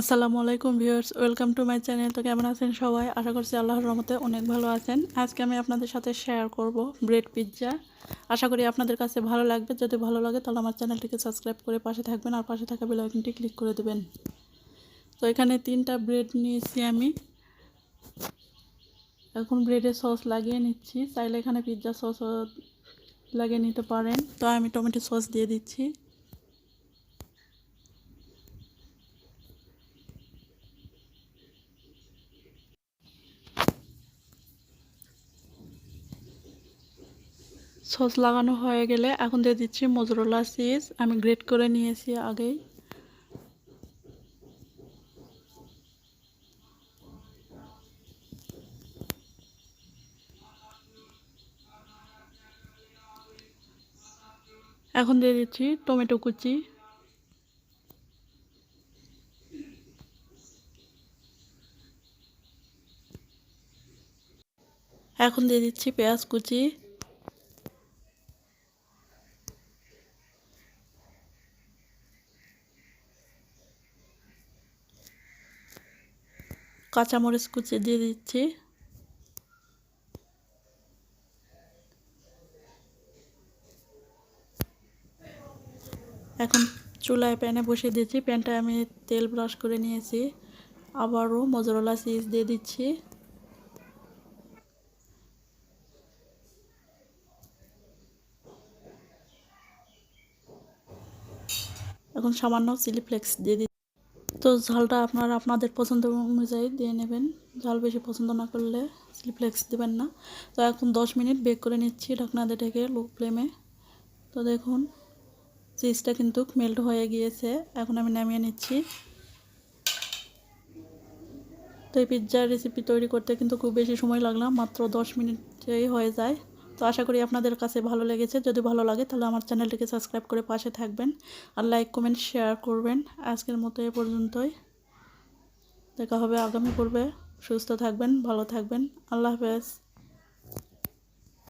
আসসালামু আলাইকুম viewers, welcome to my channel. তো কেমন আছেন সবাই? আশা করছি আল্লাহর রহমতে অনেক ভালো আছেন। আজকে আমি আপনাদের সাথে শেয়ার করব ব্রেড পিৎজা আশা করি আপনাদের কাছে ভালো লাগবে। যদি ভালো লাগে, তাহলে আমার চ্যানেলটিকে সাবস্ক্রাইব করে পাশে থাকবেন আর পাশে থাকা বেল আইকনটি ক্লিক করে দেবেন। তো এখানে তিনটা ব্রেড নিয়েছি আমি। এখন ব্রেডে সস লাগিয়ে নিচ্ছি। চাইলে এখানে পিৎজা সস লাগিয়ে নিতে পারেন। তো আমি টমেটো সস দিয়ে দিচ্ছি। সস লাগানো হয়ে গেলে এখন দিয়ে দিচ্ছি মজরোলা চিজ। আমি গ্রেট করে নিয়েছি আগেই। এখন দিয়ে দিচ্ছি টমেটো কুচি। এখন দিয়ে দিচ্ছি পেঁয়াজ কুচি। কাঁচামরিচ কুচি দিয়ে দিচ্ছি। এখন চুলায় প্যানে বসিয়ে দিচ্ছি। প্যানটা আমি তেল ব্রাশ করে নিয়েছি। আবারও মজরলা চিজ দিয়ে দিচ্ছি। এখন সামান্য চিলি ফ্লেক্স দিয়ে তো ঝালটা আপনারা আপনাদের পছন্দ অনুযায়ী দিয়ে নেবেন। ঝাল বেশি পছন্দ না করলে চিলি ফ্লেক্স দেবেন না। তো এখন দশ মিনিট বেক করে নিচ্ছি ঢাকনা দিয়ে ঢেকে লো ফ্লেমে তো দেখুন চিজটা কিন্তু মেল্ট হয়ে গিয়েছে। এখন আমি নামিয়ে নিচ্ছি। তো এই পিৎজার রেসিপি তৈরি করতে কিন্তু খুব বেশি সময় লাগলাম, মাত্র দশ মিনিটেই হয়ে যায়। তো আশা করি আপনাদের কাছে ভালো লেগেছে। যদি ভালো লাগে, তাহলে আমার চ্যানেলটিকে সাবস্ক্রাইব করে পাশে থাকবেন। আর লাইক, কমেন্ট, শেয়ার করবেন। আজকের মতো এ পর্যন্তই। দেখা হবে আগামী পর্বে। সুস্থ থাকবেন, ভালো থাকবেন। আল্লাহ হাফেজ।